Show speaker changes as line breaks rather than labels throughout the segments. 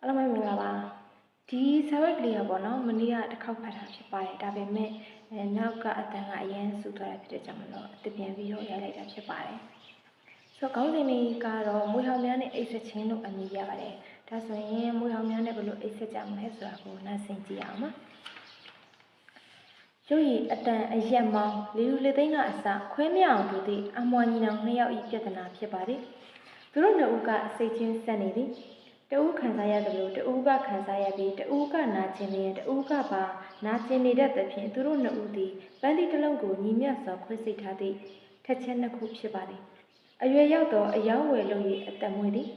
အားလုံးပဲမင်္ဂလာပါဒီဆာဝက်ကလေးကပေါ့နော်မနေ့ကတစ်ခေါက်ဖတ်တာဖြစ်ပါတယ်ဒါပေမဲ့အဲနောက်ကအတန်ကအရင်ဆူသွားတာဖြစ်တဲ့ကြောင့်မလို့အတပြန်ပြီးတော့ရိုက်လိုက်တာဖြစ်ပါတယ်ဆိုတော့ခေါင်းစဉ်လေးကတော့မွေဟောင်များနဲ့အိတ်ဆက်ချင်းလို့အမည်ရပါတယ်ဒါဆိုရင်မွေဟောင်များနဲ့ဘယ်လိုအိတ်ဆက်ကြမလဲဆိုတာကိုနားဆင်ကြည့်အောင်ပါရုပ်ရည်အတန်အရက်မောင်းလေလူလေသိန်းကအစခွဲမရအောင်သူသည်အမွာညီနောင်နှစ်ယောက်ဤပြဿနာဖြစ်ပါတယ်သူတို့နှစ်ဦးကစိတ်ချင်းဆက်နေသည် တဦးခံစားရတယ်လို့တဦးကခံစားရပြီးတဦးကနာကျင်နေရင်တဦးကပါနာကျင်နေတဲ့သဖြင့်သူတို့နှစ်ဦးသည်ပန်းတီတစ်လုံးကိုညီမျှစွာခွဲစိတ်ထားသည့်ထက်ချက်နှစ်ခုဖြစ်ပါသည်အရွယ်ရောက်သောအယောင်းဝယ်လုံး၏အသက်မွေးသည်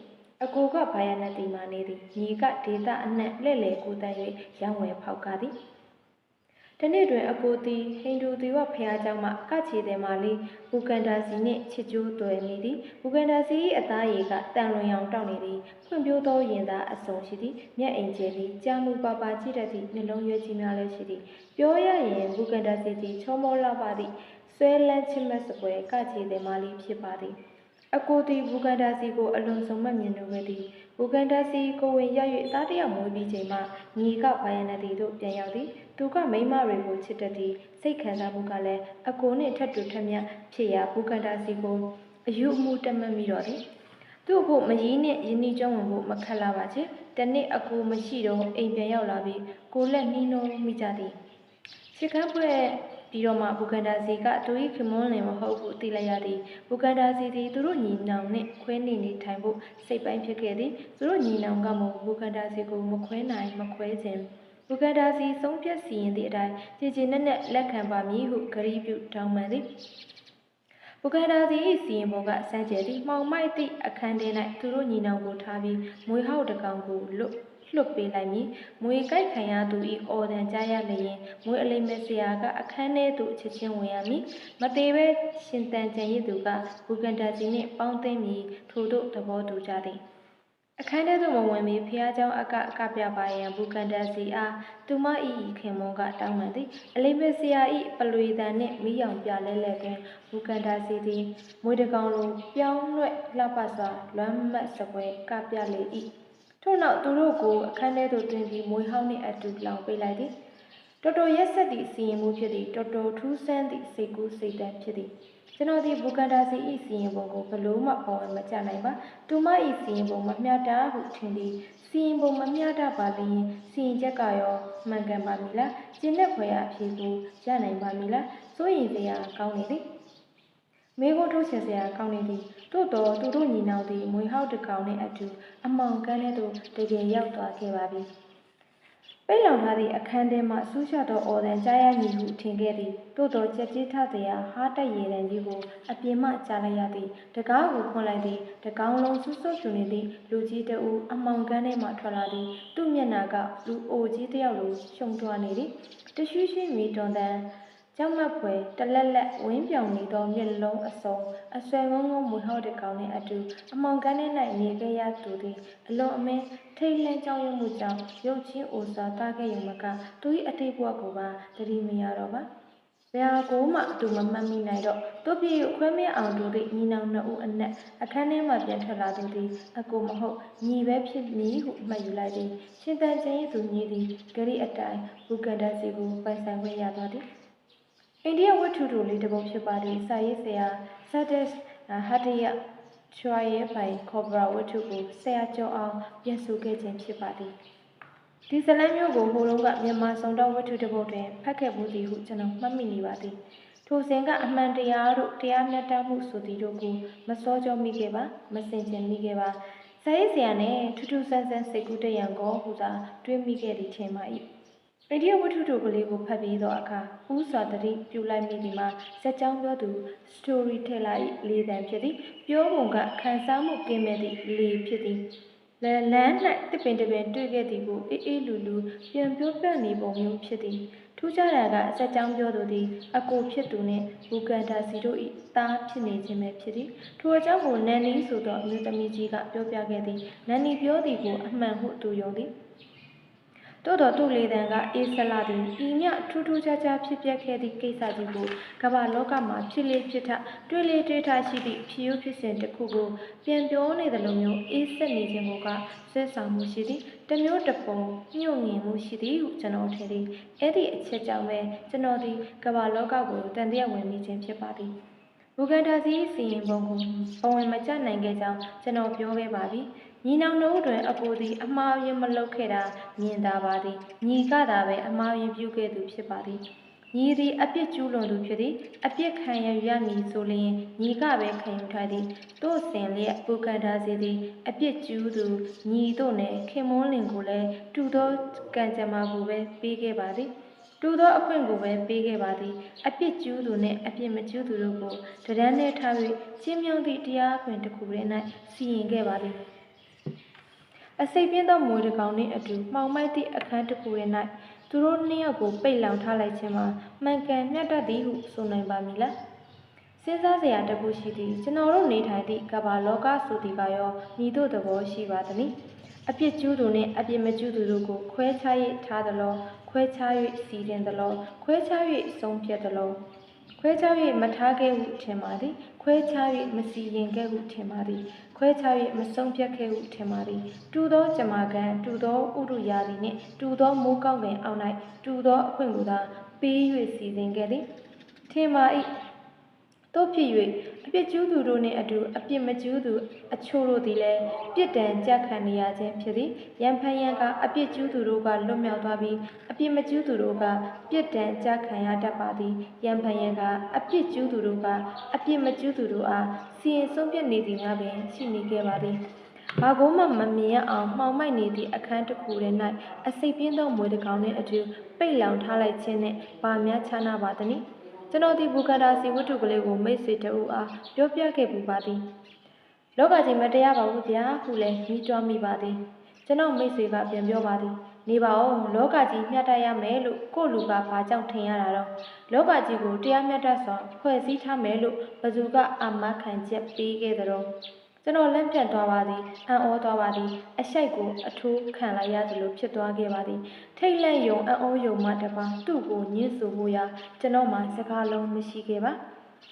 အကိုကဘာယာနတိမာနေသည်ညီကဒေတာအနှံ့လှဲ့လေကိုတန်၍ရောင်းဝယ်ဖောက်ကားသည် တနေ့တွင်အကိုသည်ဟိန္ဒူသီဝဖရာကျောင်းမှကချေတယ်မာလီဘူကန်ဒါစီနှင့်ချစ်ကျိုးတွေ့မိသည်ဘူကန်ဒါစီ၏အသားရည်ကတန်လွင်အောင်တောက်နေသည်ဖွံ့ဖြိုးသောရင်သားအစုံရှိသည်မျက်အိမ်ကျယ်သည်ကြာမှုပါပါကြည့်တတ်သည့်နှလုံးရွယ်ကြီးများလည်းရှိသည်ပြောရရင်ဘူကန်ဒါစီသည်ချောမောလောက်ပါသည့်ဆွဲလန်းချစ်မတ်စပွဲကချေတယ်မာလီဖြစ်ပါသည်အကိုတီဘူကန်ဒါစီကိုအလွန်ဆုံးမမြင်လို့ပဲသည်ဘူကန်ဒါစီကိုဝင်ရ၍တားတယောက်မွေးပြီးချိန်မှညီကဗိုင်ယနတီတို့ပြန်ရောက်သည် သူကမိန်းမတွေကိုချစ်တတ်သည်စိတ်ခံစားမှုကလည်းအကိုနှင့်ထပ်တူထက်မြတ်ဖြစ်ရာဘူကန်ဒါစီကိုအယူအမှုတက်မှတ်မိတော့သည်သူ့ဖို့မကြီးနှင့်ယင်းနှီးကျွမ်းဝင်ဖို့မခက်လာပါချေတနေ့အကိုမရှိတော့အိမ်ပြန်ရောက်လာပြီးကိုလက်နှီးနှောမိကြသည်ချစ်ကပ်ဖွဲ့ပြီးတော့မှဘူကန်ဒါစီကသူ၏ခင်မွန်းလင်မဟုတ်ဘူးသိလိုက်ရသည်ဘူကန်ဒါစီသည်သူတို့ညီနောင်နှင့်ခွဲနေနေထိုင်ဖို့စိတ်ပိုင်းဖြစ်ခဲ့သည်သူတို့ညီနောင်ကမဟုတ်ဘူကန်ဒါစီကိုမခွဲနိုင်မခွဲခြင်း ဘူကန်ဒါစီဆုံးဖြတ်စီရင်သည့်အတိုင်းကြည်ကြည်နက်နက်လက်ခံပါမည်ဟုဂရီးပြုတောင်းပန်သည်ဘူဂန္ဒာစီ၏စီရင်ပုံကစမ်းကြယ်သည်မှောင်မိုက်သည့်အခန်းထဲ၌သူတို့ညီနောင်ကိုထားပြီးမွေဟောက်တစ်ကောင်ကိုလွတ်လွတ်ပေးလိုက်မည်မွေကြိုက်ခံရသူ၏အော်တန်ကြားရလျင်မွေအလိမ့်မဲ့ဆရာကအခန်းထဲသို့ချက်ချင်းဝင်ရမည်မသေးပဲရှင်တန်ကြံရည်သူကဘူဂန္ဒာစီနှင့်ပေါင်းသိမ့်မည်ထို့သို့သဘောတူကြသည် အခန်းထဲသို့မဝင်မီဖះเจ้าအကအကပြပါရန်ဘူကန်တန်စီအားသူမဤခင်မွန်ကတောင်းပန်သည်အလိမ့်မဆရာဤပလွေတန်နှင့်မိယောင်ပြလဲလဲတွင်ဘူကန်တာစီသည်မွေတကောင်လိုပြောင်းလွဲ့လှပစွာလွမ်းမတ်စပွဲကပြလေ၏ထို့နောက်သူတို့ကိုအခန်းထဲသို့တွင်ပြီးမွေဟောင်းနှင့်အတူလောင်ပေးလိုက်သည်တော်တော်ရက်ဆက်သည့်စီရင်မှုဖြစ်သည်တော်တော်ထူးဆန်းသည့်စိတ်ကူးစိတ်တမ်းဖြစ်သည် ကျွန်တော်ဒီဘူကန်ဒါစီဤစီရင်ပုံကိုဘလို့မှပေါ်ဝင်မကြနိုင်ပါသူမဤစီရင်ပုံမမျှတာဟုထင်သည်စီရင်ပုံမမျှတာပါလျင်စီရင်ချက်ကရောမှန်ကန်ပါမည်လားကျင်းတဲ့ဖွယ်အဖြစ်ကိုရနိုင်ပါမည်လားစိုးရင်စရာကောင်းနေသည်မေကိုထုတ်ချင်စရာကောင်းနေသည်သို့တော်သူတို့ညီနောင်သည်မွေဟောက်တစ်ကောင်နှင့်အတူအမောင်ကန်းထဲသို့တကယ်ရောက်သွားခဲ့ပါပြီ ပိတ်လောင်ထားသည့်အခန်းထဲမှဆူးရှသောအော်တန်ကြားရမည်ဟုထင်ခဲ့သည်သို့တော်ချက်ကြီးထသရာဟားတက်ရည်တန်ကြီးကိုအပြင်မှကြားလိုက်ရသည်တကားကိုဖွင့်လိုက်သည်တကောင်လုံးဆူးဆွတ်ပြူနေသည့်လူကြီးတဦးအမောင်ကန်းထဲမှထွက်လာသည်သူ့မျက်နှာကလူအိုကြီးတစ်ယောက်လိုရှုံသွားနေသည်တရွှီရွှီမီတွန်တန် ကြောက်မက်ဖွယ်တလက်လက်ဝင်းပြောင်နေသောမျက်လုံးအစုံအဆွဲငုံငုံမွေဟောက်တစ်ကောင်နှင့်အတူအမောင်ကန်းထဲ၌နေခဲ့ရသူသည်အလွန်အမင်းထိတ်လန့်ကြောက်ရွံ့မှုကြောင့်ရုပ်ချင်းအိုစာတားခဲ့ရုံမကသူ၏အတိတ်ဘဝကိုပါသတိမရတော့ပါဘယ်ဟာကိုမှသူမမှတ်မိနိုင်တော့သူပြေကိုခွဲမရအောင်သူသည်ညီနောင်နှစ်ဦးအနက်အခန်းထဲမှပြန်ထွက်လာသူသည်အကိုမဟုတ်ညီပဲဖြစ်မည်ဟုမှတ်ယူလိုက်သည်ရှင်တန်ကျင်း၏သူညီသည်ဂရိအတိုင်းဘူကန်ဒါစီကိုပိုင်ဆိုင်ခွင့်ရသွားသည် အိန္ဒိယဝတ္ထုတို့လေးတစ်ပုဒ်ဖြစ်ပါသည်စာရေးဆရာဇတ်ဒက်ဟတ်တယချွာရဲ့ပိုင်ကောဘရာဝတ္ထုကိုဆရာကျော်အောင်ပြန်ဆိုခဲ့ခြင်းဖြစ်ပါသည်ဒီဇလန်မျိုးကိုဟိုတုန်းကမြန်မာဆောင်တော်ဝတ္ထုတစ်ပုဒ်တွင်ဖတ်ခဲ့မှုသည်ဟုကျွန်တော်မှတ်မိနေပါသည်ထိုစဉ်ကအမှန်တရားတို့တရားမျှတမှုဆိုသည်တို့ကိုမစောကြောမိခဲ့ပါမစင်ကြင်မိခဲ့ပါစာရေးဆရာနဲ့ထူးထူးဆန်းဆန်းစိတ်ကူးတရံကိုဟူသာတွေးမိခဲ့သည်ထင်ပါ၏ အိန္ဒိယဝတ္ထုတို့ကလေးကိုဖတ်ပြီးသောအခါဥစွာတတိပြုလိုက်မိသည်မှာစက်ကြောင်းပြောသူ storyteller ၏လေသံဖြစ်သည်ပြောပုံကခန်းစားမှုကင်းမဲ့သည့်လေဖြစ်သည်လန်လန်း၌တစ်ပင်တစ်ပင်တွေ့ခဲ့သည်ကိုအေးအေးလူလူပြန်ပြောပြနေပုံမျိုးဖြစ်သည်ထူးခြားတာကစက်ကြောင်းပြောသူသည်အကိုဖြစ်သူနှင့်ဘူကန်ဒါစီတို့၏သားဖြစ်နေခြင်းပဲဖြစ်သည်ထိုအကြောင်းကိုနန်နီဆိုသောအမျိုးသမီးကြီးကပြောပြခဲ့သည်နန်နီပြောသည်ကိုအမှန်ဟုသူယုံသည် သို့တော်သူ့လေတံကအေးဆလာသည်ဤမြထူးထူးခြားခြားဖြစ်ပျက်ခဲ့သည့်ကိစ္စကြီးကိုကမ္ဘာလောကမှာဖြစ်လေဖြစ်ထတွေ့လေတွေ့ထရှိသည့်ဖြစ်ရိုးဖြစ်စဉ်တစ်ခုကိုပြန်ပြောနေသလိုမျိုးအေးဆက်နေခြင်းကိုကဆွဲဆောင်မှုရှိသည်တစ်မျိုးတစ်ပုံညှို့ငင်မှုရှိသည်ဟုကျွန်တော်ထင်သည်အဲ့ဒီအချက်ကြောင့်ပဲကျွန်တော်သည်ကမ္ဘာလောကကိုတန်တရားဝင်မိခြင်းဖြစ်ပါသည်ဘူဂန္တာစီစီရင်ပုံကိုဘဝင်မကျနိုင်ခဲ့ကြောင်းကျွန်တော်ပြောခဲ့ပါပြီ ညီနောင်တို့တွင်အကိုသည်အမှားယွင်းမလုပ်ခဲ့တာမြင်သာပါသည်ညီကသာပဲအမှားယွင်းပြုခဲ့သူဖြစ်ပါသည်ညီသည်အပြစ်ကျူးလွန်သူဖြစ်သည်အပြစ်ခံရရမည်ဆိုလျင်ညီကပဲခံယူထားသည်တို့စင်လျက်ဘူကန်တာစီသည်အပြစ်ကျူးသူညီတို့နှင့်ခင်မွန်းလင်ကိုလည်းတူသောကံကြမ္မာကိုပဲပေးခဲ့ပါသည်တူသောအခွင့်ကိုပဲပေးခဲ့ပါသည်အပြစ်ကျူးသူနှင့်အပြစ်မကျူးသူတို့ကိုတရမ်းနဲ့ထား၍ချင်းမြောင်းသည့်တရားအခွင့်တစ်ခုတည်း၌စီရင်ခဲ့ပါသည် အစိပ်ပြင်းသောမွေတစ်ကောင်နှင့်အတူမှောင်မိုက်သည့်အခန်းတစ်ခုထဲ၌သူတို့နှစ်ယောက်ကိုပိတ်လောင်ထားလိုက်ခြင်းမှာမှန်ကန်မျှတသည်ဟုဆိုနိုင်ပါမည်လားစဉ်းစားစရာတစ်ခုရှိသည်ကျွန်တော်တို့နေထိုင်သည့်ကမ္ဘာလောကဆိုသည်ကရောညီတို့သဘောရှိပါသနည်းအပြစ်ကျူးသူနှင့်အပြစ်မကျူးသူတို့ကိုခွဲခြား၍ထားသလောခွဲခြား၍စီရင်သလောခွဲခြား၍ဆုံးဖြတ်သလောခွဲခြား၍မထားခဲ့ဟုထင်ပါသည် ခွဲခြား၍မစီရင်ခဲ့ဟုထင်ပါသည်ခွဲခြား၍မဆုံးဖြတ်ခဲ့ဟုထင်ပါသည်တူသောကြမာကံတူသောဥရုယာသည်နှင့်တူသောမိုးကောင်းပင်အောက်၌တူသောအခွင့်ကိုသာပေး၍စီစဉ်ခဲ့သည်ထင်ပါ၏ တို့ဖြစ်၍အပြစ်ကျူးသူတို့နှင့်အတူအပြစ်မကျူးသူအချို့တို့သည်လည်းပြစ်ဒဏ်ကြခံနေရခြင်းဖြစ်သည်ရန်ဖန်ရန်ကအပြစ်ကျူးသူတို့ကလွတ်မြောက်သွားပြီးအပြစ်မကျူးသူတို့ကပြစ်ဒဏ်ကြခံရတတ်ပါသည်ရန်ဖန်ရန်ကအပြစ်ကျူးသူတို့ကအပြစ်မကျူးသူတို့အားစီရင်ဆုံးဖြတ်နေသည်များပင်ရှိနေခဲ့ပါသည်ဘာကိုမှမမြင်ရအောင်မှောင်မိုက်နေသည့်အခန်းတစ်ခုထဲ၌အစိပ်ပြင်းသောမွေတစ်ကောင်နှင့်အတူပိတ်လောင်ထားလိုက်ခြင်းနှင့်ဘာများခြားနာပါသနည်း ကျွန်တော်ဒီဘူကာတာစီဝတ္ထုကလေးကိုမိတ်ဆွေတအူအားပြောပြခဲ့ပူပါသည်လောကကြီးမတရားပါဘူးဗျာဟုလည်းမိတွားမိပါသည်ကျွန်တော်မိတ်ဆွေကပြန်ပြောပါသည်နေပါဦးလောကကြီးမျှတရမယ်လို့ကို့လူကဘာကြောင့်ထင်ရတာတော့လောကကြီးကိုတရားမျှတစွာဖွဲ့စည်းထားမယ်လို့ဘသူကအာမခံချက်ပေးခဲ့သတော့ ကျွန်တော်လက်ပြတ်သွားပါသည်အံ့ဩသွားပါသည်အရှိုက်ကိုအထိုးခံလိုက်ရသလိုဖြစ်သွားခဲ့ပါသည်ထိတ်လန့်ယုံအံ့ဩယုံမှတပါသူ့ကိုညှင်းဆိုဖို့ရာကျွန်တော်မှစကားလုံးမရှိခဲ့ပါ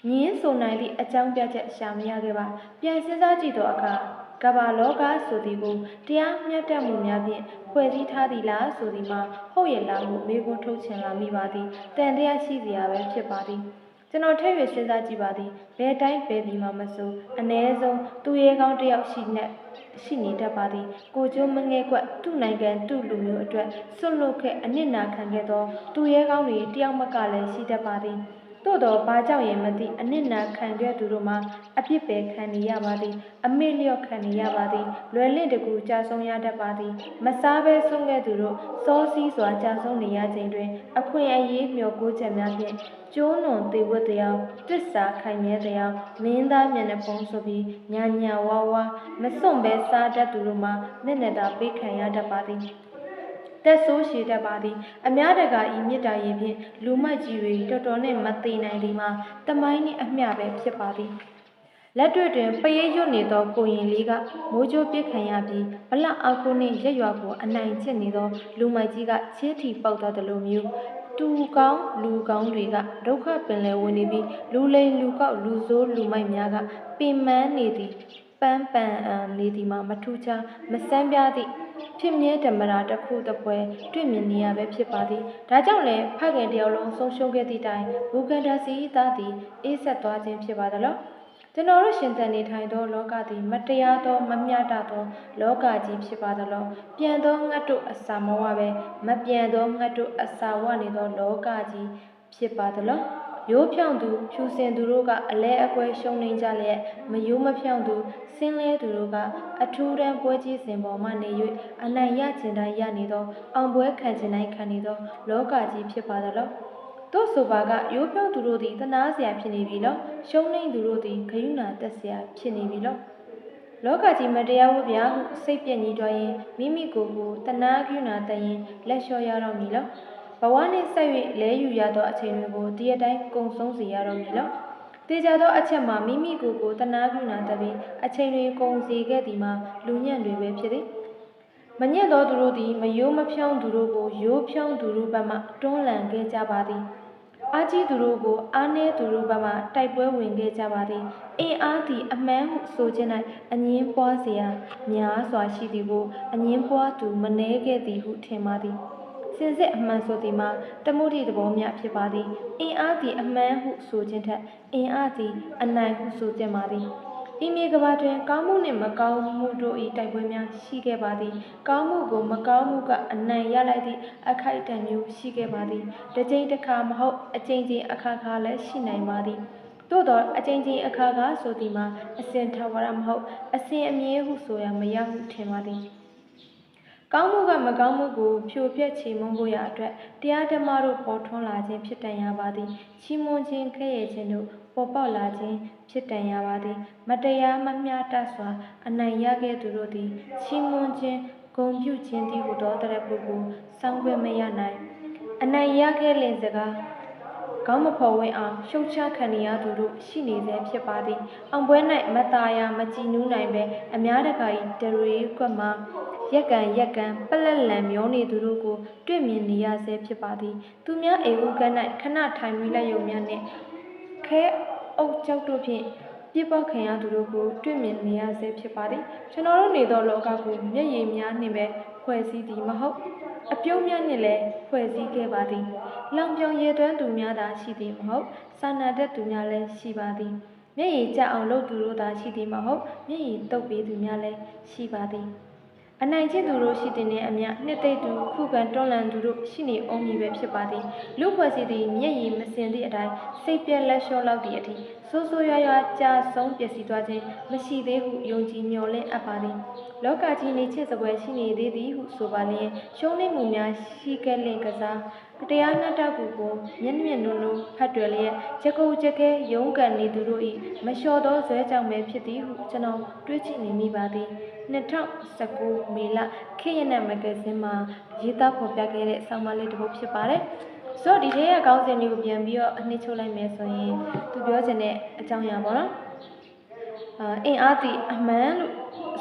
ညင်းဆိုနိုင်သည့်အကြောင်းပြချက်ရှာမရခဲ့ပါပြန်စဉ်းစားကြည့်တော့အခါကမ္ဘာလောကဆိုသည်ကိုတရားမျှတမှုများဖြင့်ဖွဲ့စည်းထားသည်လားဆိုသည်မှာဟုတ်ရဲ့လားဟုမေးခွန်းထုတ်ချင်လာမိပါသည်တန်တရားရှိစရာပဲဖြစ်ပါသည် ကျွန်တော်ထည့်ရစဉ်းစားကြည့်ပါသည်ဘယ်တိုင်းဘယ်ပြည်မှာမဆိုအ ਨੇ ဆုံးသူရဲကောင်းတစ်ယောက်ရှိနေရှိနေတတ်ပါသည်ကိုကျိုးမငဲကွက်သူ့နိုင်ငံသူ့လူမျိုးအတွက်ဆွတ်လွတ်ခဲ့အနစ်နာခံခဲ့သောသူရဲကောင်းတွေတယောက်မကလည်းရှိတတ်ပါသည် သို့တော့ဘာကြောင့်ရင်မသိအနစ်နာခံခဲ့သူတို့မှာအပြစ်ပယ်ခံနေရပါသည် အမေ့လျော့ခံနေရပါသည်လွယ်လင့်တကူကြာဆုံးရတတ်ပါသည် မစားဘဲဆုံးခဲ့သူတို့စောစီးစွာကြာဆုံးနေရချိန်တွင် အခွင့်အရေးမျှော်ကိုးချက်များဖြင့်ကျိုးနွန်သေးဝတ်တရားတစ္ဆာခိုင်မြဲတရားမင်းသားမျက်နှာပုံဆိုပြီးညာညာဝါဝါမစွန့်ဘဲစားတတ်သူတို့မှာမျက်နှာသာပေးခံရတတ်ပါသည် တက်ဆိုးရှည်တတ်ပါသည် အများတကာဤမေတ္တာရင်ဖြင့်လူမိုက်ကြီးတွေတော်တော်နဲ့မသိနိုင်သည်မှာတမိုင်းနှင့်အမျှပဲဖြစ်ပါသည်လက်တွေ့တွင်ပရိတ်ရွတ်နေသောကိုရင်လေးကမိုးကြိုးပစ်ခံရပြီးဗလအောက်ကိုနှင့်ရက်ရွာကိုအနိုင်ကျင့်နေသောလူမိုက်ကြီးကချေးထီပေါက်သွားသလိုမျိုးတူကောင်းလူကောင်းတွေကဒုက္ခပင်လယ်ဝင်နေပြီးလူလိမ်လူကောက်လူဆိုးလူမိုက်များကပင်ပန်းနေသည်ပန်းပန်အံနေသည်မှာမထူးခြားမစမ်းပြသည့် ဖြစ်မြဲဓမ္မရာတစ်ခုတစ်ပွဲတွေ့မြင်နေရပဲဖြစ်ပါသည်ဒါကြောင့်လည်းဖခင်တယောက်လုံးဆုံးရှုံးခဲ့သည့်တိုင်ဘူကန်ဒါစီသားသည်အေးဆက်သွားခြင်းဖြစ်ပါသလောကျွန်တော်တို့ရှင်သန်နေထိုင်သောလောကသည်မတရားသောမမျှတသော လောကကြီးဖြစ်ပါသလောပြန်သောငတ်တို့အစာမဝပဲမပြန်သောငတ်တို့အစာဝနေသောလောကကြီးဖြစ်ပါသလော ရိုးဖြောင့်သူဖြူစင်သူတို့ကအလဲအကွဲရှုံနေကြလျက်မယိုးမဖြောင့်သူဆင်းလဲသူတို့ကအထူးတန်းပွဲကြီးစဉ်ပေါ်မှနေ၍အနိုင်ရခြင်းတိုင်းရနေသော အောင်ပွဲခံခြင်းတိုင်းခံနေသောလောကကြီးဖြစ်ပါသလောတို့ဆိုပါကရိုးဖြောင့်သူတို့သည်တနာစရာဖြစ်နေပြီလောရှုံးနေသူတို့သည်ဂယုဏတက်စရာဖြစ်နေပြီလောလောကကြီးမတရားဘူးဗျာဟုစိတ်ပြည့်ညီတော်ရင်မိမိကိုယ်ကိုတနာကရုဏာတတ်ရင်လက်လျှော့ရတော့မည်လော ဘဝနှင့်ဆက်၍လဲယူရသောအချိန်တွေကိုတရက်တိုင်းကုံဆုံးစေရတော့မည်လော။တေချာသောအချက်မှာမိမိကိုယ်ကိုတနာကုနာတပင်အချိန်တွေကုံစေခဲ့သည်မှာလူညံ့တွေပဲဖြစ်သည်။မညံ့သောသူတို့သည်မရိုးမဖြောင်းသူတို့ကိုရိုးဖြောင်းသူတို့ဘက်မှတွန်းလှန်ခဲ့ကြပါသည်။အာကြီးသူတို့ကိုအာနေသူတို့ဘက်မှတိုက်ပွဲဝင်ခဲ့ကြပါသည်။အင်အားသည်အမှန်ဟုဆိုခြင်း၌အငင်းပွားစရာများစွာရှိသည်ကိုအငင်းပွားသူမနှဲခဲ့သည်ဟုထင်ပါသည်။ စင်စစ်အမှန်ဆိုသည်မှာတမှုတိသဘောများဖြစ်ပါသည်အင်အားသည်အမှန်ဟုဆိုခြင်းထက်အင်အားသည်အနိုင်ဟုဆိုခြင်းပါသည်ဤမြေကဘာတွင်ကောင်းမှုနှင့်မကောင်းမှုတို့၏တိုက်ပွဲများရှိခဲ့ပါသည်ကောင်းမှုကိုမကောင်းမှုကအနိုင်ရလိုက်သည့်အခိုက်အတန့်မျိုးရှိခဲ့ပါသည်တစ်ကြိမ်တစ်ခါမဟုတ်အကြိမ်ကြိမ်အခါခါလည်းရှိနိုင်ပါသည်သို့တော့အကြိမ်ကြိမ်အခါခါဆိုသည်မှာအစဉ်ထဝရမဟုတ်အစဉ်အမြဲဟုဆိုရမရဟုထင်ပါသည် ကောင်းမှုကမကောင်းမှုကိုဖြိုဖျက်ချေမှုန်းဖို့ရာအတွက်တရားဓမ္မတို့ပေါ်ထွန်းလာခြင်းဖြစ်တန်ရပါသည်ချီးမွမ်းခြင်းကဲ့ရဲ့ခြင်းတို့ပေါ်ပေါက်လာခြင်းဖြစ်တန်ရပါသည် မတရားမမျှတစွာ အနိုင်ရခဲ့သူတို့သည်ချီးမွမ်းခြင်းဂုဏ်ပြုခြင်းတည်းဟူသောတရပုကိုစောင့်ခွင့်မရနိုင်အနိုင်ရခဲ့လင်စကားကောင်းမဖော်ဝင်းအောင်ရှုတ်ချခံနေရသူတို့ရှိနေစေဖြစ်ပါသည်။အောင်ပွဲ၌မตาယာမကြည်နူးနိုင်ပဲအများတကာ၏တရေကွက်မှ ရက်ကန်ရက်ကန်ပလက်လန်မျောနေသူတို့ကိုတွေ့မြင်နေရစေဖြစ်ပါသည်။သူများအိမ်ဦးက၌ခဏထိုင်ပြီးလက်ယုံများနှင့်ခဲအုပ်ကြောက်တို့ဖြင့်ပြစ်ပေါက်ခံရသူတို့ကိုတွေ့မြင်နေရစေဖြစ်ပါသည်။ကျွန်တော်တို့နေသောလောကကိုမျက်ရည်များနှင့်ပဲဖွဲ့စည်းသည်မဟုတ်အပြုံးများနှင့်လည်းဖွဲ့စည်းခဲ့ပါသည်။လောင်ပြောင်ရည်သွမ်းသူများသာရှိသည်မဟုတ်။စာနာတတ်သူများလည်းရှိပါသည်။မျက်ရည်ကျအောင်လုပ်သူတို့သာရှိသည်မဟုတ်။မျက်ရည်တုပ်ပေးသူများလည်းရှိပါသည်။ အနိုင်ကျင့်သူတို့ရှိတဲ့နှင့်အမျှနှစ်သိမ့်သူခုခံတွန်းလှန်သူတို့ရှိနေအောင်မည်ပဲဖြစ်ပါသည်။လူဖွဲ့စည်းသည်မျက်ရည်မစင်သည့်အတိုင်းစိတ်ပြက်လက်လျှော့လောက်သည့်အထိဆိုးဆိုးရွားရွားကြာဆုံးပျက်စီးသွားခြင်းမရှိသေးဟုယုံကြည်မျှော်လင့်အပ်ပါသည်။လောကကြီးနေချစ်စပွဲရှိနေသေးသည်ဟုဆိုပါလျင်ရှုံးနိမှုများရှိခဲ့လင့်ကစား တရားနှတကူကိုမျက်မျက်နုံနုံဖတ်တွယ်လျက်ချက်ကုတ်ချက်ခဲရုန်းကန်နေသူတို့၏မလျှော်သောဇွဲကြောင့်ပဲဖြစ်သည်ဟုကျွန်တော်တွေးကြည့်နေမိပါသည်2019မေလခေတ်ရနက်မဂ္ဂဇင်းမှာရေးသားဖော်ပြခဲ့တဲ့ဆောင်းပါးလေးတစ်ပုဒ်ဖြစ်ပါတယ်။ဆိုတော့ဒီထဲကကောင်းစဉ်လေးကိုပြန်ပြီးတော့အနှစ်ချုပ်လိုက်မယ်ဆိုရင်သူပြောချင်တဲ့အကြောင်းအရာပေါ့နော်။အာအင်အားတီအမှန်လို့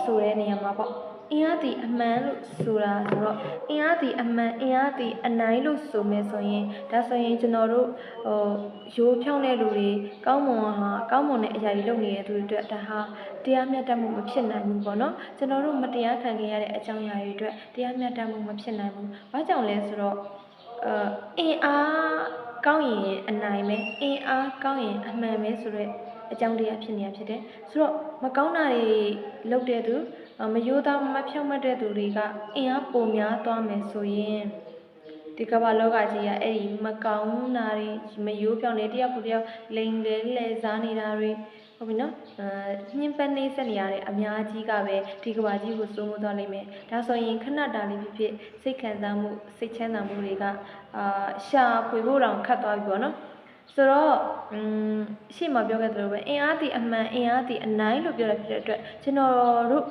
ဆိုတဲ့နေရာမှာပေါ့။ အင်အားတီအမှန်လို့ဆိုတာဆိုတော့အင်အားတီအမှန်အင်အားတီအနိုင်လို့ဆိုမယ်ဆိုရင်ဒါဆိုရင်ကျွန်တော်တို့ဟိုရိုးဖြောင်းတဲ့လူတွေကောင်းမွန်ဟာကောင်းမွန်တဲ့အရာတွေလုပ်နေတဲ့သူတွေအတွက်ဒါဟာတရားမျှတမှုမဖြစ်နိုင်ဘူးပေါ့နော်ကျွန်တော်တို့မတရားခံခဲ့ရတဲ့အကြောင်းအရာတွေအတွက်တရားမျှတမှုမဖြစ်နိုင်ဘူး။ဘာကြောင့်လဲဆိုတော့အဲအင်အားကောင်းရင်အနိုင်ပဲအင်အားကောင်းရင်အမှန်ပဲဆိုတော့အကြောင်းတရားဖြစ်နေတာဖြစ်တယ်။ဆိုတော့မကောင်းတာတွေလုပ်တဲ့သူအ မယိုးသားမဖြောင့်မတ်တဲ့သူတွေကအင်အားပိုများသွားမယ်ဆိုရင်ဒီကမ္ဘာလောကကြီးကအဲ့ဒီမကောင်းတာတွေမယိုးဖြောင့်နေတယောက်ကိုတယောက်လိန်လေလဲစားနေတာတွေဟုတ်ပြီနော်အဲညှင်းပန်းနေဆက်နေရတဲ့အများကြီးကပဲဒီကမ္ဘာကြီးကိုစိုးမိုးသွားလိမ့်မယ်ဒါဆိုရင်ခဏတာလေးဖြစ်ဖြစ်စိတ်ခံစားမှုစိတ်ချမ်းသာမှုတွေကအာရှာဖွေဖို့တောင်ခတ်သွားပြီပေါ့နော်ဆိုတော့อืมရှေ့မှာပြောခဲ့သလိုပဲအင်အားတီအမှန်အင်အားတီအနိုင်လို့ပြောရဖြစ်တဲ့အတွက်ကျွန်တော်တို့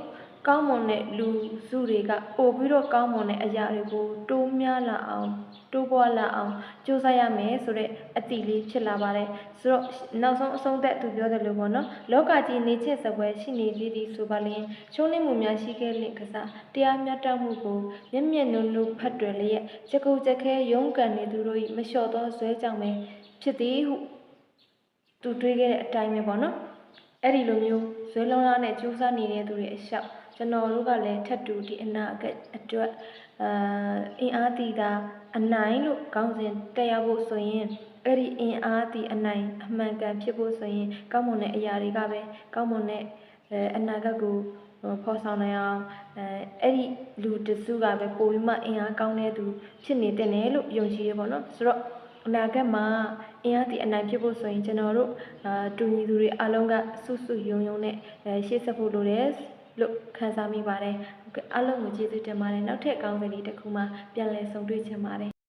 ကောင်းမွန်တဲ့လူစုတွေကပို့ပြီးတော့ကောင်းမွန်တဲ့အရာတွေကိုတိုးများလာအောင်တိုးပွားလာအောင်ကြိုးစားရမယ်ဆိုတဲ့အတိလေးဖြစ်လာပါတယ်ဆိုတော့နောက်ဆုံးအဆုံးသက်သူပြောတယ်လို့ပေါ့နော်လောကကြီးနေချစ်စပွဲရှိနေသေးသည်ဆိုပါလျင်ချုံးနေမှုများရှိခဲ့လင့်ကစားတရားမျှတမှုကိုမျက်မျက်နှုံနှုံဖတ်တွယ်လျက်ချက်ကုတ်ချက်ခဲရုန်းကန်နေသူတို့၏မလျှော့သောဇွဲကြောင့်ပဲဖြစ်သည်ဟုသူတွေးခဲ့တဲ့အတိုင်းပဲပေါ့နော်အဲ့ဒီလိုမျိုးဇွဲလုံးလားနဲ့ကြိုးစားနေတဲ့သူတွေအလျှောက် ကျွန်တော်တို့ကလည်းထပ်တူဒီအနာဂတ်အတွက်အာအင်အားတည်တာအနိုင်လို့ကောင်းစဉ်တက်ရောက်ဖို့ဆိုရင်အဲ့ဒီအင်အားတည်အနိုင်အမှန်ကန်ဖြစ်ဖို့ဆိုရင်ကောင်းမွန်တဲ့အရာတွေကပဲကောင်းမွန်တဲ့အဲအနာဂတ်ကိုဖော်ဆောင်နိုင်အောင်အဲအဲ့ဒီလူတစုကပဲပိုပြီးမှအင်အားကောင်းတဲ့သူဖြစ်နေတဲ့နယ်လို့ယုံကြည်ရပါတော့ဆိုတော့အနာဂတ်မှာအင်အားတည်အနိုင်ဖြစ်ဖို့ဆိုရင်ကျွန်တော်တို့အာတူညီသူတွေအလုံးကစွတ်စွတ်ယုံယုံနဲ့အဲရှေ့ဆက်ဖို့လိုတယ် လို့ခံစားမိပါတယ်ဟုတ်ကဲ့အားလုံးကိုကျေးဇူးတင်ပါတယ်နောက်ထပ်ကောင်းကလေးတစ်ခုမှပြန်လည်ဆုံတွေ့ချင်ပါတယ်